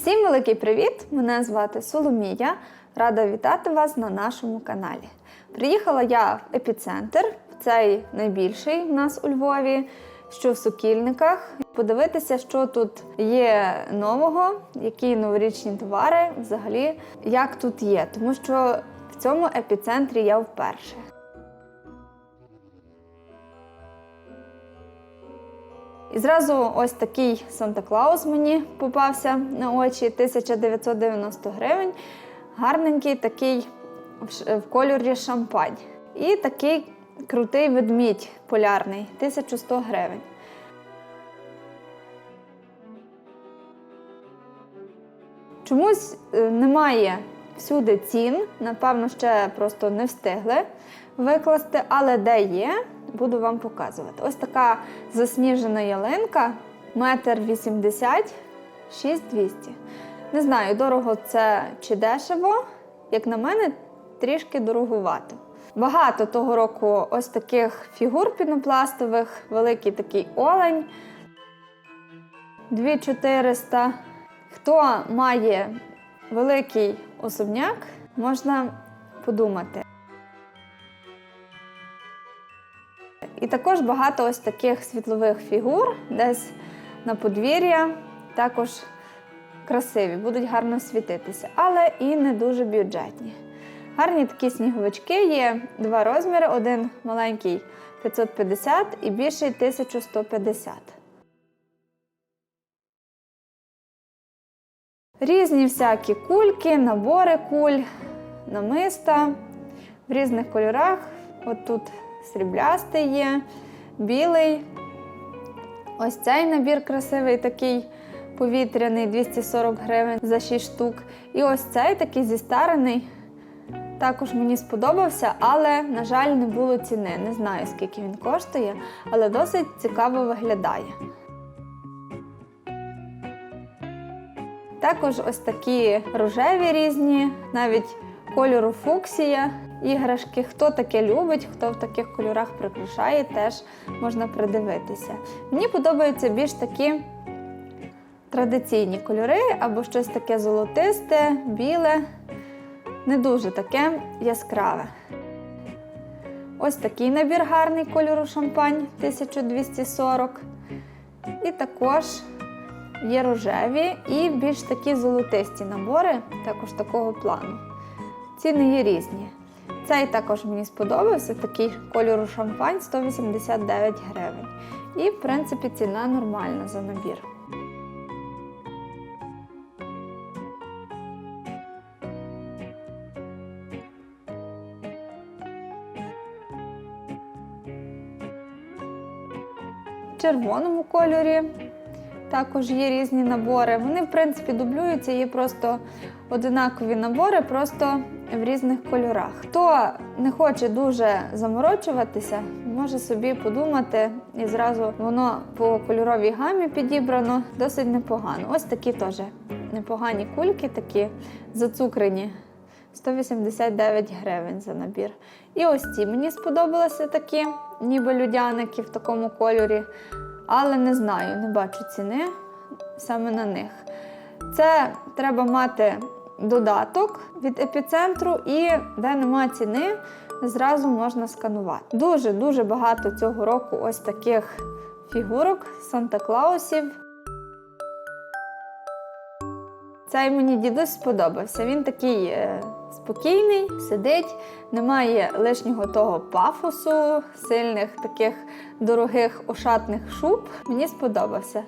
Всім великий привіт! Мене звати Соломія. Рада вітати вас на нашому каналі. Приїхала я в епіцентр, цей найбільший у нас у Львові, що в Сокільниках. Подивитися, що тут є нового, які новорічні товари, взагалі, як тут є. Тому що в цьому епіцентрі я вперше. І зразу ось такий Санта-Клаус мені попався на очі 1990 гривень. Гарненький такий в кольорі шампань. І такий крутий ведмідь полярний 1100 гривень. Чомусь е, немає всюди цін, напевно, ще просто не встигли викласти, але де є, буду вам показувати. Ось така засніжена ялинка, метр вісімдесят, 6200. Не знаю, дорого це чи дешево. Як на мене, трішки дороговато. Багато того року ось таких фігур пінопластових, великий такий олень. 2400. Хто має великий особняк, можна подумати. І також багато ось таких світлових фігур, десь на подвір'я, також красиві, будуть гарно світитися, але і не дуже бюджетні. Гарні такі сніговички є два розміри: один маленький 550 і більший 1150. Різні всякі кульки, набори куль, намиста в різних кольорах. От тут сріблястий є, білий. Ось цей набір красивий, такий повітряний, 240 гривень за 6 штук. І ось цей такий зістарений. Також мені сподобався, але, на жаль, не було ціни. Не знаю, скільки він коштує, але досить цікаво виглядає. Також ось такі рожеві різні, навіть кольору фуксія. Іграшки, хто таке любить, хто в таких кольорах прикрашає, теж можна придивитися. Мені подобаються більш такі традиційні кольори або щось таке золотисте, біле, не дуже таке яскраве. Ось такий набір гарний кольору шампань 1240. І також є рожеві і більш такі золотисті набори, також такого плану. Ціни є різні. Цей також мені сподобався, такий кольору шампань 189 гривень. І, в принципі, ціна нормальна за набір. В червоному кольорі також є різні набори. Вони, в принципі, дублюються, є просто одинакові набори, просто в різних кольорах. Хто не хоче дуже заморочуватися, може собі подумати, і зразу воно по кольоровій гамі підібрано досить непогано. Ось такі теж непогані кульки, такі зацукрені. 189 гривень за набір. І ось ці мені сподобалися такі, ніби людяники в такому кольорі. Але не знаю, не бачу ціни саме на них. Це треба мати додаток від епіцентру, і де нема ціни, зразу можна сканувати. Дуже-дуже багато цього року ось таких фігурок Санта-Клаусів. Цей мені дідусь сподобався. Він такий е, спокійний, сидить, немає лишнього того пафосу, сильних таких дорогих ошатних шуб. Мені сподобався.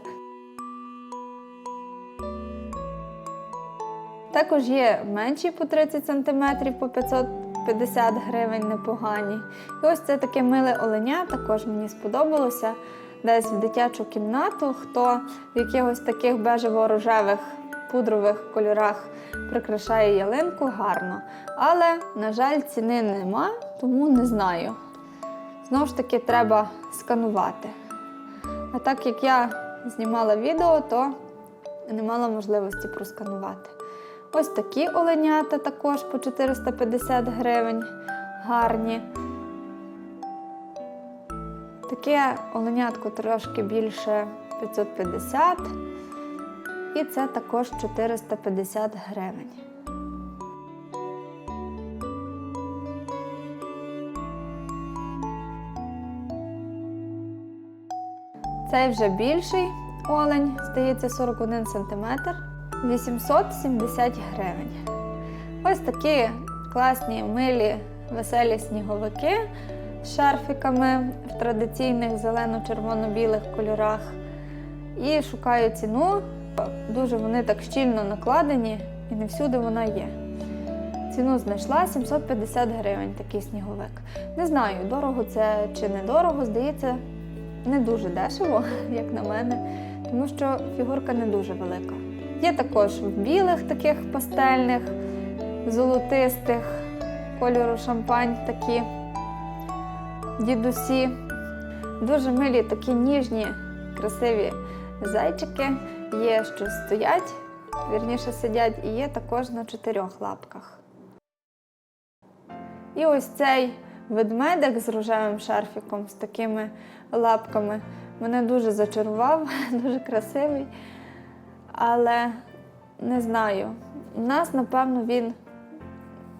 Також є менші по 30 см, по 550 гривень непогані. І ось це таке миле оленя, також мені сподобалося. Десь в дитячу кімнату, хто в якихось таких бежево-рожевих пудрових кольорах прикрашає ялинку гарно. Але, на жаль, ціни нема, тому не знаю. Знову ж таки, треба сканувати. А так як я знімала відео, то не мала можливості просканувати. Ось такі оленята також по 450 гривень. Гарні. Таке оленятко трошки більше 550. І це також 450 гривень. Цей вже більший олень, здається, 41 см, 870 гривень. Ось такі класні, милі, веселі сніговики з шарфіками в традиційних зелено-червоно-білих кольорах. І шукаю ціну. Дуже вони так щільно накладені і не всюди вона є. Ціну знайшла 750 гривень такий сніговик. Не знаю, дорого це чи не дорого, здається, не дуже дешево, як на мене, тому що фігурка не дуже велика. Є також в білих таких пастельних, золотистих, кольору шампань такі дідусі. Дуже милі такі ніжні, красиві зайчики. Є, що стоять, вірніше сидять, і є також на чотирьох лапках. І ось цей ведмедик з рожевим шарфіком, з такими лапками, мене дуже зачарував, дуже красивий. Але не знаю, у нас, напевно, він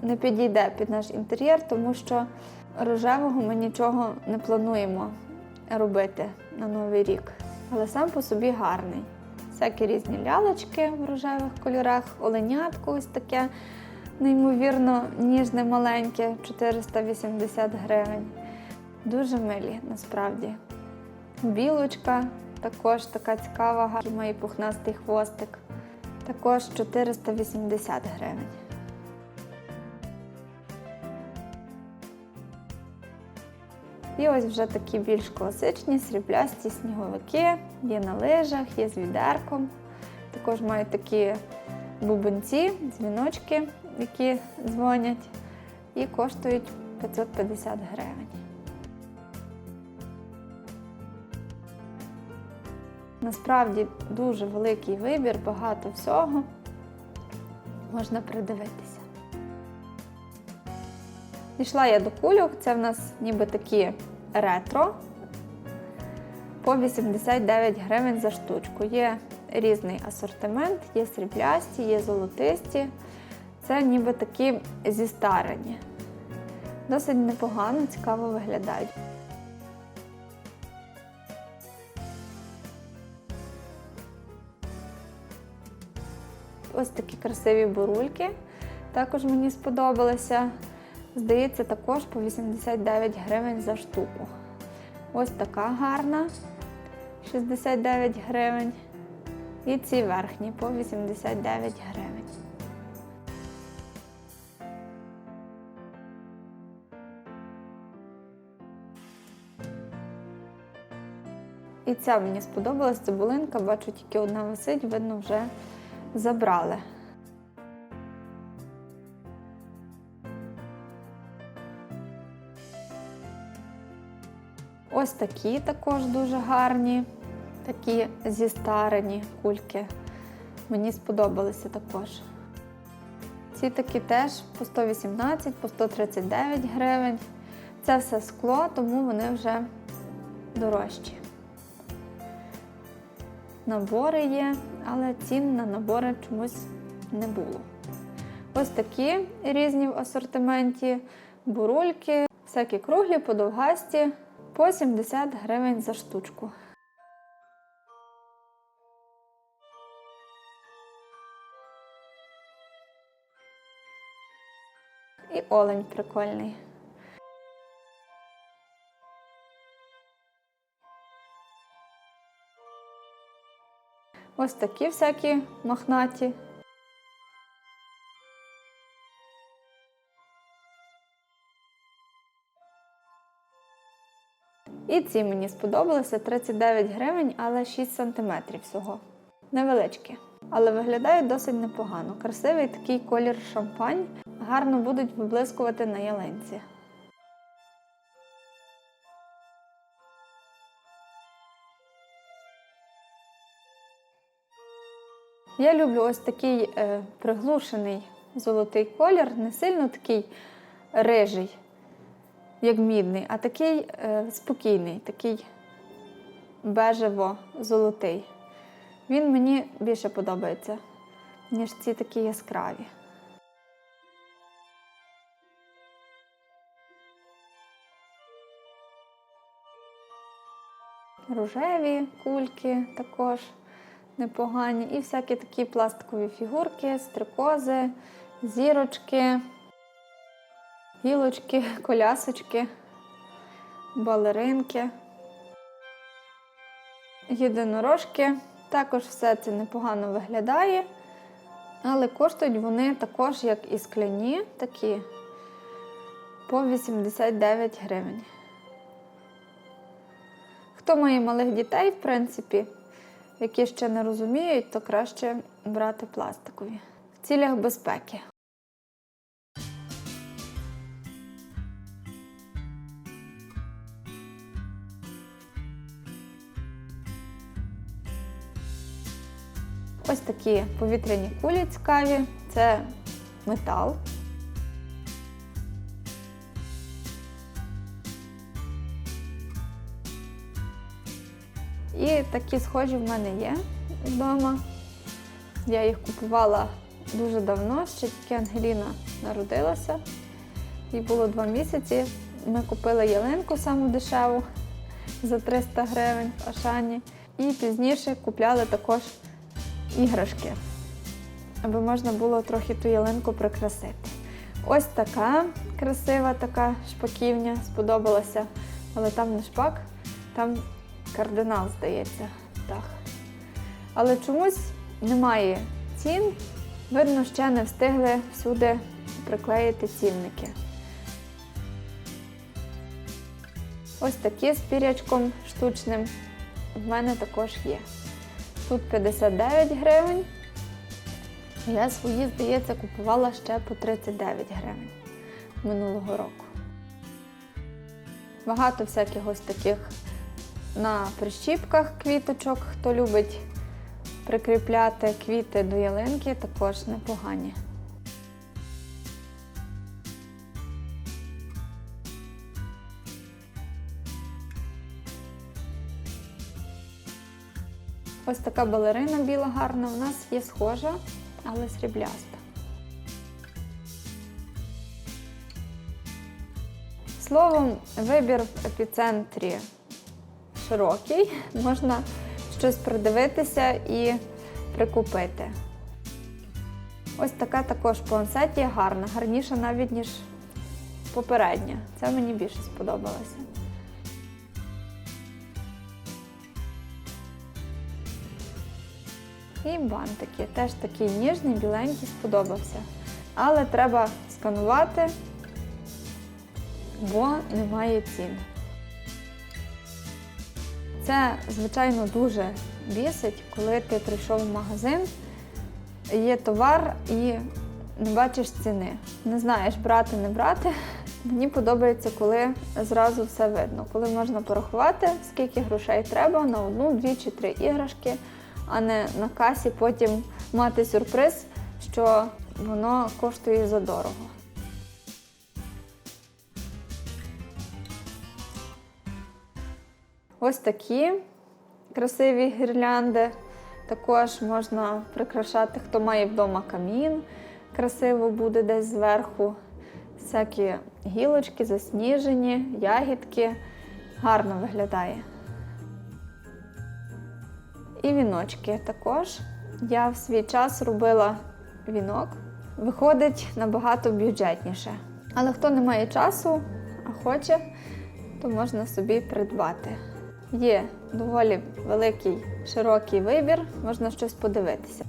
не підійде під наш інтер'єр, тому що рожевого ми нічого не плануємо робити на Новий рік. Але сам по собі гарний. Всякі різні лялечки в рожевих кольорах, оленятко ось таке неймовірно ніжне, маленьке, 480 гривень. Дуже милі насправді. Білочка також така цікава, який має пухнастий хвостик. Також 480 гривень. І ось вже такі більш класичні сріблясті сніговики, є на лижах, є з відерком. Також мають такі бубенці, дзвіночки, які дзвонять, і коштують 550 гривень. Насправді дуже великий вибір, багато всього. Можна придивитися. Дійшла я до кульок, це в нас ніби такі ретро по 89 гривень за штучку. Є різний асортимент, є сріблясті, є золотисті. Це ніби такі зістарені. Досить непогано, цікаво виглядають. Ось такі красиві бурульки. Також мені сподобалися. Здається, також по 89 гривень за штуку. Ось така гарна 69 гривень. І ці верхні по 89 гривень. І ця мені сподобалась цибулинка, бачу, тільки одна висить, видно, вже забрали. Ось такі також дуже гарні, такі зістарені кульки. Мені сподобалися також. Ці такі теж по 118, по 139 гривень. Це все скло, тому вони вже дорожчі. Набори є, але цін на набори чомусь не було. Ось такі різні в асортименті, бурульки, всякі круглі, подовгасті по 70 гривень за штучку. І олень прикольний. Ось такі всякі мохнаті. І ці мені сподобалися 39 гривень, але 6 см всього. Невеличкі. Але виглядають досить непогано. Красивий такий колір шампань. Гарно будуть виблискувати на ялинці. Я люблю ось такий е, приглушений золотий колір, не сильно такий рижий, як мідний, а такий е, спокійний, такий бежево-золотий. Він мені більше подобається, ніж ці такі яскраві. Рожеві кульки також непогані. І всякі такі пластикові фігурки, стрикози, зірочки, гілочки, колясочки, балеринки, єдинорожки. Також все це непогано виглядає, але коштують вони також, як і скляні, такі по 89 гривень. Хто має малих дітей, в принципі, які ще не розуміють, то краще брати пластикові в цілях безпеки. Ось такі повітряні кулі цікаві. Це метал. Такі схожі в мене є вдома. Я їх купувала дуже давно, ще тільки Ангеліна народилася. Їй було два місяці. Ми купили ялинку саму дешеву за 300 гривень в Ашані. І пізніше купляли також іграшки, аби можна було трохи ту ялинку прикрасити. Ось така красива така шпаківня сподобалася, але там не шпак, там кардинал, здається, так. Але чомусь немає цін. Видно, ще не встигли всюди приклеїти цінники. Ось такі з пірячком штучним в мене також є. Тут 59 гривень. Я свої, здається, купувала ще по 39 гривень минулого року. Багато всяких ось таких на прищіпках квіточок, хто любить прикріпляти квіти до ялинки, також непогані. Ось така балерина біла гарна. У нас є схожа, але срібляста. Словом, вибір в епіцентрі широкий, можна щось придивитися і прикупити. Ось така також пуансеті гарна, гарніша навіть, ніж попередня. Це мені більше сподобалося. І бантики. Теж такий ніжний, біленький, сподобався. Але треба сканувати, бо немає цін. Це, звичайно, дуже бісить, коли ти прийшов в магазин, є товар і не бачиш ціни. Не знаєш, брати, не брати. Мені подобається, коли зразу все видно, коли можна порахувати, скільки грошей треба на одну, дві чи три іграшки, а не на касі потім мати сюрприз, що воно коштує задорого. Ось такі красиві гірлянди. Також можна прикрашати, хто має вдома камін, красиво буде десь зверху. Всякі гілочки, засніжені, ягідки. Гарно виглядає. І віночки також. Я в свій час робила вінок. Виходить набагато бюджетніше. Але хто не має часу, а хоче, то можна собі придбати. Є доволі великий широкий вибір, можна щось подивитися.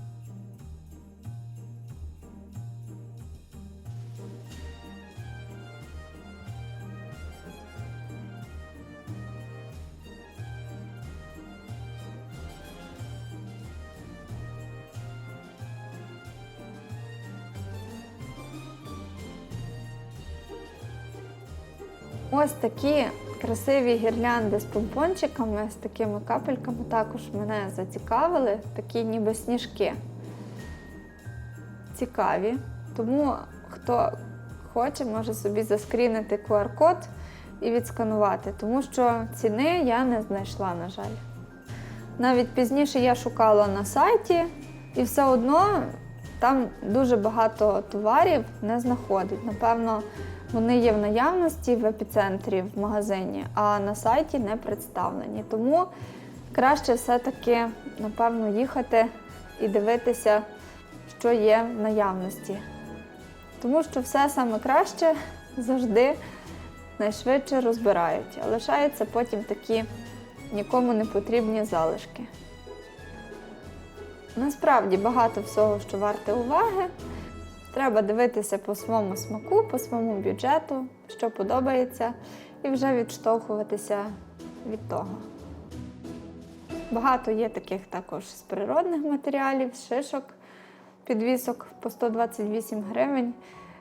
Ось такі красиві гірлянди з помпончиками, з такими капельками також мене зацікавили, такі ніби сніжки. Цікаві. Тому хто хоче, може собі заскрінити QR-код і відсканувати, тому що ціни я не знайшла, на жаль. Навіть пізніше я шукала на сайті, і все одно там дуже багато товарів не знаходить. Напевно, вони є в наявності в епіцентрі в магазині, а на сайті не представлені. Тому краще все-таки, напевно, їхати і дивитися, що є в наявності. Тому що все саме краще завжди найшвидше розбирають, а лишаються потім такі нікому не потрібні залишки. Насправді багато всього, що варте уваги. Треба дивитися по своєму смаку, по своєму бюджету, що подобається, і вже відштовхуватися від того. Багато є таких також з природних матеріалів, з шишок, підвісок по 128 гривень.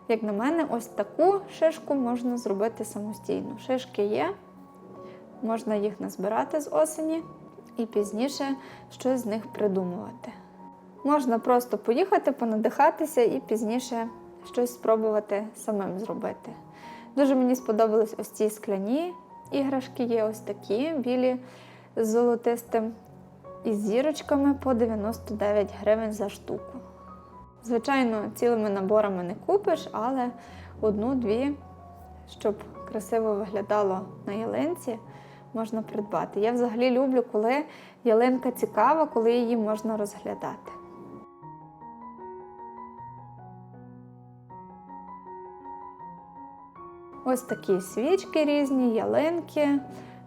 Як на мене, ось таку шишку можна зробити самостійно. Шишки є, можна їх назбирати з осені і пізніше щось з них придумувати. Можна просто поїхати, понадихатися і пізніше щось спробувати самим зробити. Дуже мені сподобались ось ці скляні іграшки, є ось такі білі з золотистим і зірочками по 99 гривень за штуку. Звичайно, цілими наборами не купиш, але одну-дві, щоб красиво виглядало на ялинці, можна придбати. Я взагалі люблю, коли ялинка цікава, коли її можна розглядати. Ось такі свічки різні, ялинки,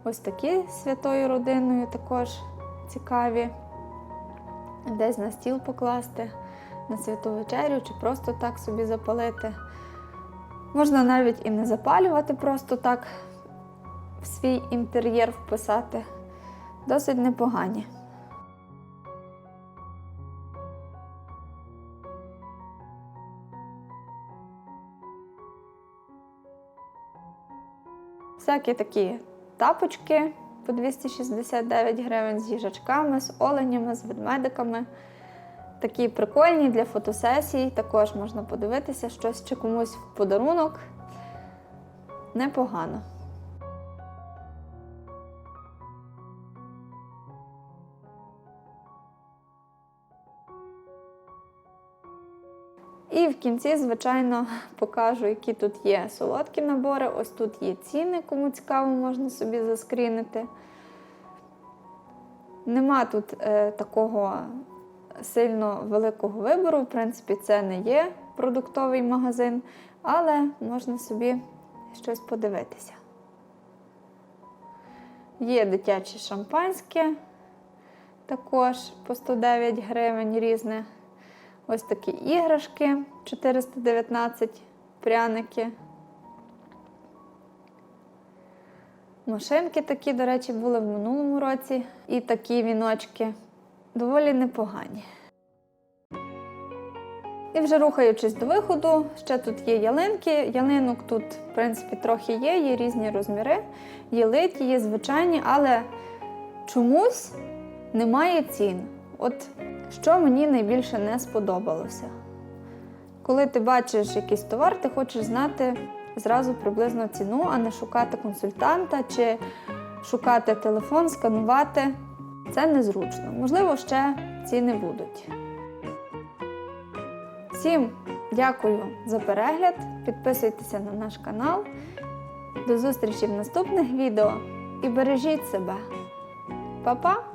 ось такі святою родиною також цікаві. Десь на стіл покласти, на святу вечерю чи просто так собі запалити. Можна навіть і не запалювати, просто так в свій інтер'єр вписати. Досить непогані. Всякі такі тапочки по 269 гривень з їжачками, з оленями, з ведмедиками. Такі прикольні для фотосесій. Також можна подивитися щось чи комусь в подарунок. Непогано. І в кінці, звичайно, покажу, які тут є солодкі набори. Ось тут є ціни, кому цікаво, можна собі заскрінити. Нема тут е, такого сильно великого вибору. В принципі, це не є продуктовий магазин, але можна собі щось подивитися. Є дитяче шампанське, також по 109 гривень різне. Ось такі іграшки 419 пряники. Машинки такі, до речі, були в минулому році. І такі віночки доволі непогані. І вже рухаючись до виходу, ще тут є ялинки. Ялинок тут, в принципі, трохи є, є різні розміри, є литі, є звичайні, але чомусь немає цін. От що мені найбільше не сподобалося. Коли ти бачиш якийсь товар, ти хочеш знати зразу приблизно ціну, а не шукати консультанта чи шукати телефон, сканувати. Це незручно. Можливо, ще ціни будуть. Всім дякую за перегляд. Підписуйтеся на наш канал. До зустрічі в наступних відео і бережіть себе. Па-па!